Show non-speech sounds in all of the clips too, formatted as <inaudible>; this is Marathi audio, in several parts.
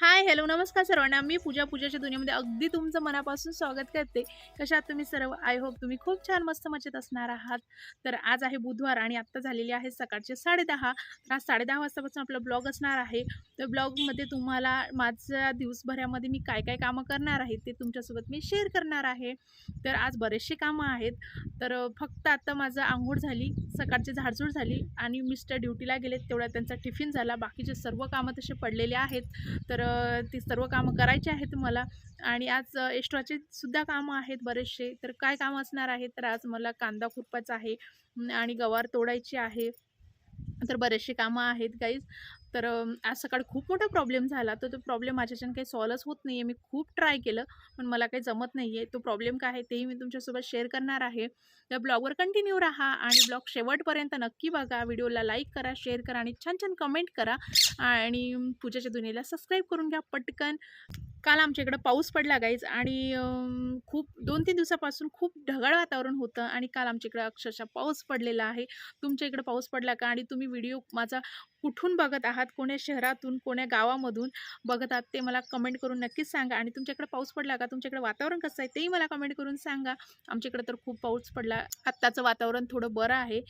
Hi, हाय हॅलो नमस्कार सर्वांना. मी पूजा पूजाच्या दुनियामध्ये अगदी तुमचं मनापासून स्वागत करते. कशा तुम्ही सर्व? आय होप तुम्ही खूप छान मस्त मजेत असणार आहात. तर आज आहे बुधवार आणि आत्ता झालेली आहे सकाळचे साडेदहा. तर आज साडेदहा वाजतापासून आपला ब्लॉग असणार आहे. तर ब्लॉगमध्ये तुम्हाला माझ्या दिवसभरामध्ये मी काय काय कामं करणार आहे ते तुमच्यासोबत मी शेअर करणार आहे. तर आज बरेचसे कामं आहेत. तर फक्त आत्ता माझं आंघोळ झाली सकाळची झाडझूड झाली आणि मिस्टर ड्युटीला गेलेत तेवढ्या त्यांचा टिफिन झाला. बाकीचे सर्व कामं तसे पडलेले आहेत. तर ती सर्व कामं करायची आहेत मला. आणि आज एक्स्ट्राचे सुद्धा कामं आहेत बरेचसे. तर काय कामं असणार आहेत? तर आज मला कांदा खुरपायचा आहे. आणि गवार तोडायची आहे. तर बरेचसे कामं आहेत गाईज तर आज सकाळी खूप मोठा प्रॉब्लेम झाला. तर तो प्रॉब्लेम माझ्याच्यानं काही सॉल्वच होत नाही आहे मी खूप ट्राय केलं पण मला काही जमत नाही आहे तो प्रॉब्लेम काय आहे तेही मी तुमच्यासोबत शेअर करणार आहे. तर ब्लॉगवर कंटिन्यू राहा आणि ब्लॉग शेवटपर्यंत नक्की बघा. व्हिडिओला लाईक करा शेअर करा आणि छान छान कमेंट करा. आणि पूजाच्या दुनियेला सबस्क्राईब करून घ्या पटकन. काल आमच्या इकडं पाऊस पडला गाईज आणि खूप दोन तीन दिवसापासून खूप ढगाळ वातावरण होतं आणि काल आमच्या इकडं अक्षरशः पाऊस पडलेला आहे. तुमच्या इकडं पाऊस पडला का? आणि तुम्ही व्हिडिओ माझा कुठून बघत आहात? कोण्या शहरातून कोण्या गावामधून बघत आहात ते मला कमेंट करून नक्कीच सांगा. आणि तुमच्याकडे पाऊस पडला का? तुमच्याकडे वातावरण कसं आहे तेही मला कमेंट करून सांगा. आमच्याकडे तर खूप पाऊस पडला. आत्ताचं वातावरण थोडं बरं आहे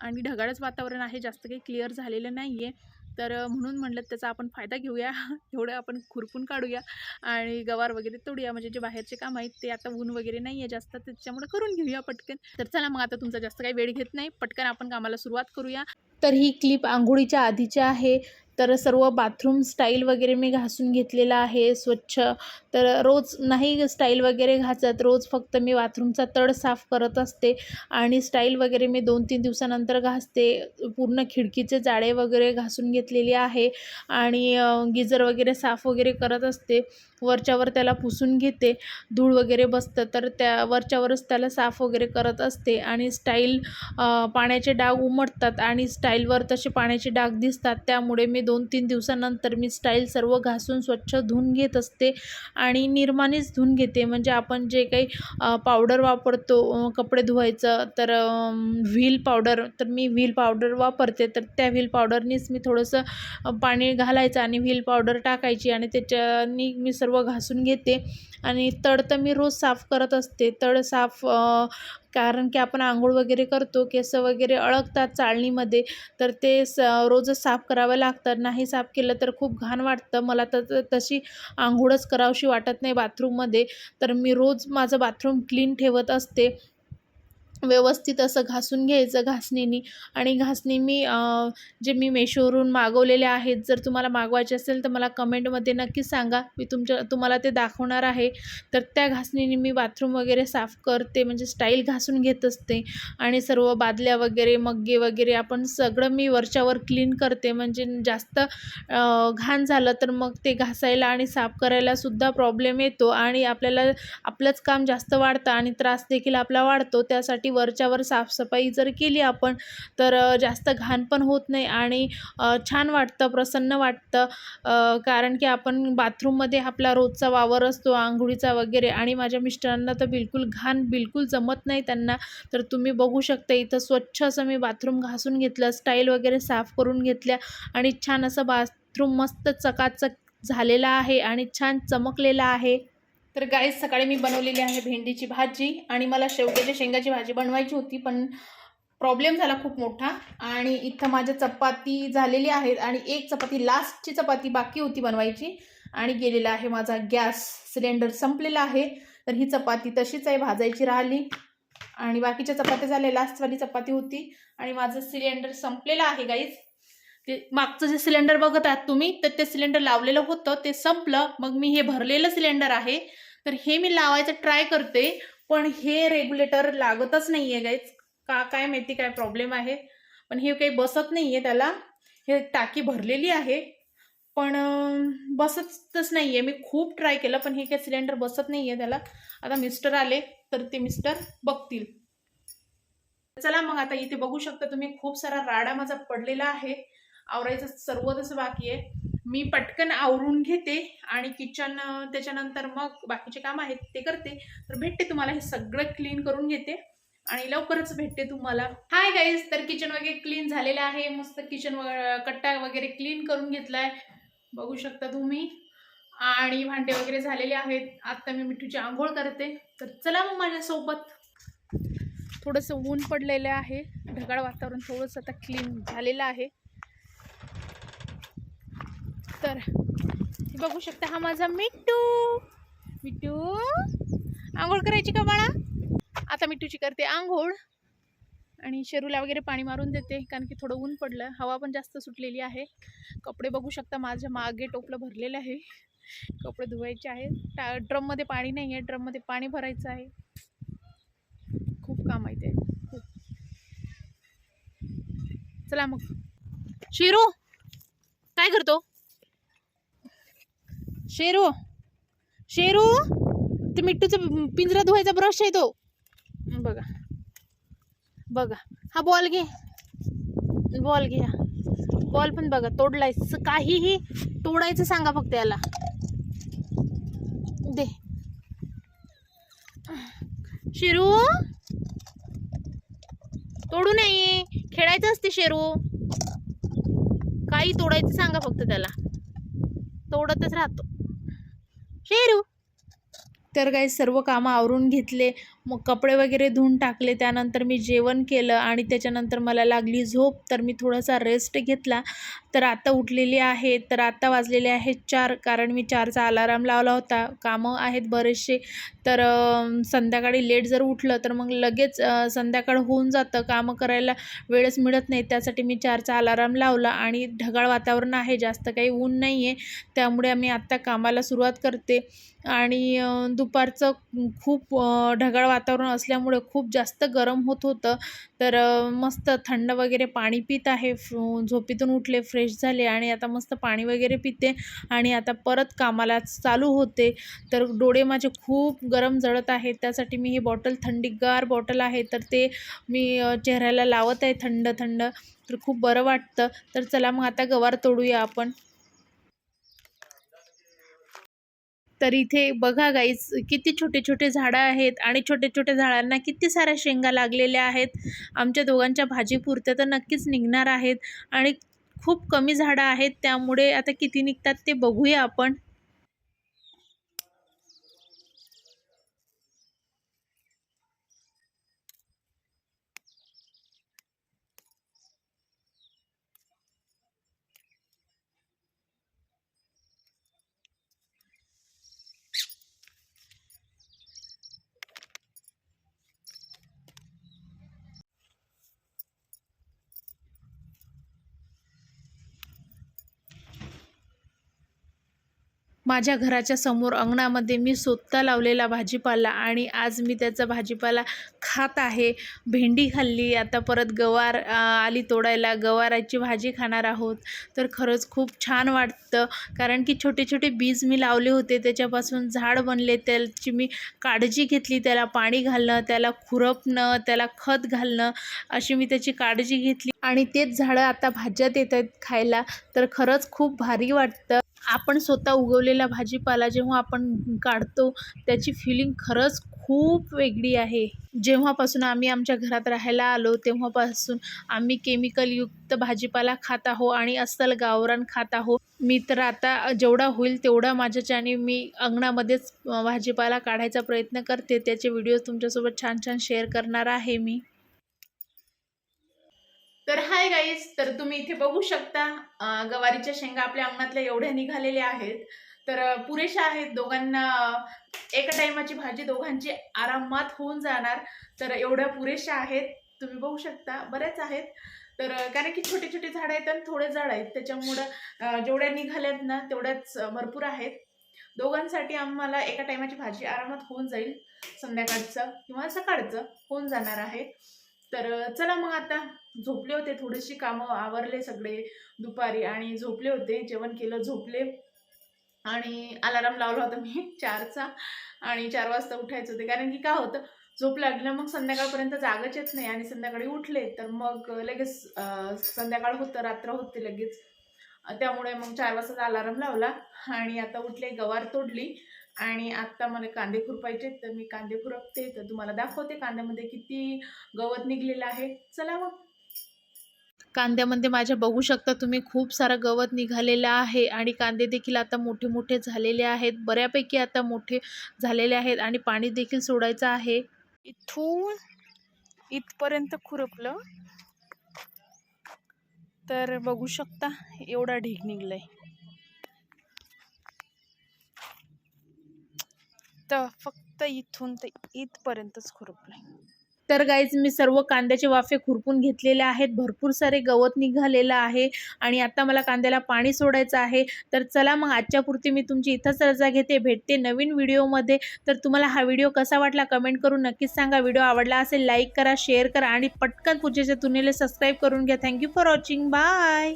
आणि ढगाळच वातावरण आहे. जास्त काही क्लिअर झालेलं नाही आहे तर म्हणून म्हणलं त्याचा आपण फायदा घेऊया. <laughs> एवढं आपण खुरपून काढूया आणि गवार वगैरे तोडूया. म्हणजे जे बाहेरचे काम आहेत ते आता ऊन वगैरे नाही आहे जास्त त्याच्यामुळे करून घेऊया पटकन. तर चला मग आता तुमचा जास्त काही वेळ घेत नाही. पटकन आपण कामाला सुरुवात करूया. तर ही क्लिप आंघोळीच्या आधीची आहे. तर सर्व बाथरूम स्टाईल वगैरे मी घासून घेतलेला आहे. स्वच्छ तर रोज नाही स्टाईल वगैरे घासत रोज फक्त मी बाथरूमचा तळ साफ करत असते आणि स्टाईल वगैरे मी दोन तीन दिवसानंतर घासते. पूर्ण खिडकीचे जाळे वगैरे घासून घेतलेली आहे आणि गिजर वगैरे साफ वगैरे करत असते. वरच्यावर त्याला पुसून घेते. धूळ वगैरे बसतं तर त्या वरच्यावरच त्याला साफ वगैरे करत असते आणि स्टाईल पाण्याचे डाग उमटतात आणि स्टाईलवर तसे पाण्याचे डाग दिसतात. त्यामुळे मी दोन तीन दिवसानंतर मी स्टाईल सर्व घासून स्वच्छ धुवून घेत असते आणि निर्माणीच धुवून घेते. म्हणजे आपण जे काही पावडर वापरतो कपडे धुवायचं तर व्हील पावडर तर मी व्हील पावडर वापरते. तर त्या व्हील पावडरनीच मी थोडंसं पाणी घालायचं आणि व्हील पावडर टाकायची आणि त्याच्यानी मी सर्व घासून घेते. आणि तळ तर मी रोज साफ करत असते. तळ साफ कारण की आपण आंघोळ वगैरे करतो केस वगैरे अळकतात चाळणीमध्ये तर ते स रोजच साफ करावं लागतं. नाही साफ केलं तर खूप घाण वाटतं. मला तर तशी आंघोळच करावशी वाटत नाही बाथरूममध्ये. तर मी रोज माझं बाथरूम क्लीन ठेवत असते. व्यवस्थित असं घासून घ्यायचं घासणीनी. आणि घासणी मी जे मी मेशोवरून मागवलेले आहेत जर तुम्हाला मागवायचे असेल तर मला कमेंटमध्ये नक्की सांगा. मी तुमच्या तुम्हाला ते दाखवणार आहे. तर त्या घासणीने मी बाथरूम वगैरे साफ करते म्हणजे स्टाईल घासून घेत असते. आणि सर्व बादल्या वगैरे मग्गे वगैरे आपण सगळं मी वरच्यावर क्लीन करते. म्हणजे जास्त घाण झालं तर मग ते घासायला आणि साफ करायलासुद्धा प्रॉब्लेम येतो. आणि आपल्याला आपलंच काम जास्त वाढतं आणि त्रास देखील आपला वाढतो. त्यासाठी वरच्यावर साफसफाई जर केली आपण तर जास्त घाण पण होत नाही आणि छान वाटतं प्रसन्न वाटतं. कारण की आपण बाथरूममध्ये आपला रोजचा वावर असतो आंघोळीचा वगैरे आणि माझ्या मिस्टरांना तर बिलकुल घाण बिलकुल जमत नाही त्यांना. तर तुम्ही बघू शकता इथं स्वच्छ असं मी बाथरूम घासून घेतलं स्टाईल वगैरे साफ करून घेतल्या आणि छान असं बाथरूम मस्त चकाचक झालेला आहे आणि छान चमकलेला आहे. तर गाईज सकाळी मी बनवलेली आहे भेंडीची भाजी आणि मला शेवग्याच्या शेंगाची भाजी बनवायची होती पण प्रॉब्लेम झाला खूप मोठा आणि इथं माझ्या चपाती झालेली आहेत आणि एक चपाती लास्टची चपाती बाकी होती बनवायची आणि गेलेला आहे माझा गॅस सिलेंडर संपलेला आहे. तर ही चपाती तशीच आहे भाजायची राहिली आणि बाकीच्या चपात्या झाल्या लास्टवाली चपाती होती आणि माझं सिलेंडर संपलेलं आहे गाईज ते मागचं जे सिलेंडर बघत आहात तुम्ही तर ते सिलेंडर लावलेलं होतं ते संपलं मग मी हे भरलेलं सिलेंडर आहे. तर हे मी लावायचं ट्राय करते पण हे रेग्युलेटर लागतच नाही आहे गाईच का काय माहिती काय प्रॉब्लेम आहे. पण हे काही बसत नाही आहे त्याला. हे टाकी भरलेली आहे. पण बसतच नाही आहे मी खूप ट्राय केलं पण हे काही सिलेंडर बसत नाही आहे त्याला. आता मिस्टर आले तर ते मिस्टर बघतील. चला मग आता इथे बघू शकता तुम्ही खूप सारा राडा माझा पडलेला आहे. आवरायचं सर्व तसं बाकी आहे. मी पटकन आवरून घेते आणि किचन त्याच्यानंतर मग बाकीचे काम आहेत ते करते. तर भेटते तुम्हाला. हे सगळं क्लीन करून घेते. आणि लवकरच भेटते तुम्हाला. हाय गाईज तर किचन वगैरे क्लीन झालेलं आहे. मस्त किचन कट्टा वगैरे क्लीन करून घेतलाय. बघू शकता तुम्ही. आणि भांडे वगैरे झालेले आहेत. आत्ता मी मिठूची आंघोळ करते. तर चला मग माझ्यासोबत. थोडंसं ऊन पडलेलं आहे. ढगाळ वातावरण थोडंसं आता क्लीन झालेलं आहे. तर बघू शकता हा माझा मिट्टू. मिट्टू आंघोळ करायची का बाळा? आता मिट्टूची करते आंघोळ. आणि शेरूला वगैरे पाणी मारून देते कारण की थोडं ऊन पडलं. हवा पण जास्त सुटलेली आहे. कपडे बघू शकता माझ्या मागे टोपलं भरलेलं आहे. कपडे धुवायचे आहेत. टा ड्रममध्ये पाणी नाही आहे. ड्रममध्ये पाणी भरायचं आहे. खूप काम आहे ते. खूप चला मग. शेरू काय करतो? शेरू शेरू ते मिट्टूचा पिंजरा धुवायचा ब्रश आहे तो. बघा बघा हा बॉल घे बॉल घे हा बॉल पण बघा तोडलाय. काहीही तोडायचं सांगा फक्त याला. दे. शेरू तोडू नये. खेळायचं असते शेरू. काही तोडायचं सांगा फक्त त्याला. तोडतच राहतो. शेरू तर काही सर्व कामं आवरून घेतले. मग कपडे वगैरे धुवून टाकले त्यानंतर मी जेवण केलं आणि त्याच्यानंतर मला लागली झोप. तर मी थोडासा रेस्ट घेतला. तर आता उठलेली आहे. तर आता वाजलेले आहेत चार. कारण मी चारचा अलाराम लावला होता. कामं आहेत बरेचसे. तर संध्याकाळी लेट जर उठलं तर मग लगेच संध्याकाळ होऊन जातं. कामं करायला वेळच मिळत नाही. त्यासाठी मी चारचा अलाराम लावला आणि ढगाळ वातावरण आहे. जास्त काही ऊन नाही आहे त्यामुळे आम्ही आत्ता कामाला सुरुवात करते. आणि दुपारचं खूप ढगाळ वातावरण असल्यामुळे खूप जास्त गरम होत होतं. तर मस्त थंड वगैरे पाणी पित आहे. फ- झोपेतून उठले फ्रेश झाले आणि आता मस्त पाणी वगैरे पिते आणि आता परत कामाला चालू होते. तर डोळे माझे खूप गरम जळत आहेत. त्यासाठी मी ही बॉटल थंडीगार बॉटल आहे. तर ते मी चेहऱ्याला लावत आहे थंड थंड. तर खूप बरं वाटतं. तर चला मग आता गवार तोडूया आपण. तर इथे बघा गाईज किती छोटे छोटे झाडं आहेत आणि छोटे छोटे झाडांना किती साऱ्या शेंगा लागलेल्या आहेत. आमच्या दोघांच्या भाजीपुरत्या तर नक्कीच निघणार आहेत आणि खूप कमी झाडं आहेत त्यामुळे आता किती निघतात ते बघूया आपण. माझ्या घराच्या समोर अंगणामध्ये मी स्वतः लावलेला भाजीपाला आणि आज मी त्याचा भाजीपाला खात आहे. भेंडी खाल्ली आता परत गवार आली तोडायला. गवाराची भाजी खाणार आहोत. तर खरंच खूप छान वाटतं. कारण की छोटे छोटे बीज मी लावले होते त्याच्यापासून झाड बनले. त्याची मी काळजी घेतली त्याला पाणी घालणं त्याला खुरपणं त्याला खत घालणं अशी मी त्याची काळजी घेतली. आणि तेच झाडं आता भाज्यात येत आहेत खायला. तर खरंच खूप भारी वाटतं. आपण स्वतः उगवले उगवलेला भाजीपाला जेव्हा आपण काढतो त्याची फिलिंग खरंच खूप वेगळी आहे. जेव्हापासून आम्ही आमच्या घरात राहायला आलो तेव्हापासून आम्ही केमिकलयुक्त भाजीपाला खात आहो आणि अस्सल गावरान खात आहो. मी तर आता जेवढा होईल तेवढा माझ्याच्याने मी अंगणामध्येच भाजीपाला काढायचा प्रयत्न करते. त्याचे व्हिडिओ तुमच्यासोबत छान छान शेअर करणार आहे मी. तर हाय गाईज तर तुम्ही इथे बघू शकता गवारीच्या शेंगा आपल्या अंगणातल्या एवढ्या निघालेल्या आहेत. तर पुरेशा आहेत दोघांना एका टायमाची भाजी दोघांची आरामात होऊन जाणार. तर एवढ्या पुरेशा आहेत. तुम्ही बघू शकता बऱ्याच आहेत. तर कारण की छोटे छोटे झाडं आहेत आणि थोडे झाड आहेत. त्याच्यामुळं जेवढ्या निघाल्यात ना तेवढ्याच भरपूर आहेत. दोघांसाठी आम्हाला एका टायमाची भाजी आरामात होऊन जाईल. संध्याकाळचं किंवा सकाळचं होऊन जाणार आहे. तर चला मग आता. झोपले होते थोडीशी कामं आवरले सगळे दुपारी आणि झोपले होते. जेवण केलं झोपले. आणि अलाराम लावला होता मी <laughs> चारचा आणि चार वाजता उठायचं होते. कारण की काय होतं झोप लागली ना मग संध्याकाळपर्यंत जागच येत नाही आणि संध्याकाळी उठले तर मग लगेच संध्याकाळ होतं रात्र होते लगेच. त्यामुळे मग चार वाजता अलाराम लावला आणि आता उठले गवार तोडली आणि आत्ता मला कांदे खुरपायचे तर मी कांदे खुरपते. तर तुम्हाला दाखवते कांद्यामध्ये किती गवत निघलेलं आहे. चला मग. कांद्यामध्ये माझ्या बघू शकता तुम्ही खूप सारं गवत निघालेलं आहे आणि कांदे देखील आता मोठे मोठे झालेले आहेत. बऱ्यापैकी आता मोठे झालेले आहेत आणि पाणी देखील सोडायचं आहे. इथून इथपर्यंत खुरपलं. तर बघू शकता एवढा ढीग निघलाय. तर फक्त इथून ते इथपर्यंतच खुरपलंय. तर गाईज मी सर्व कांद्याचे वाफे खुरपून घेतलेले आहेत. भरपूर सारे गवत निघालेलं आहे आणि आता मला कांद्याला पाणी सोडायचं आहे. तर चला मग आजच्या पुरती मी तुमची इथंच रजा घेते. भेटते नवीन व्हिडिओमध्ये तर तुम्हाला हा व्हिडिओ कसा वाटला कमेंट करून नक्कीच सांगा. व्हिडिओ आवडला असेल लाईक करा शेअर करा आणि पटकन पूजेच्या तुनेले सबस्क्राईब करून घ्या. Thank you for watching bye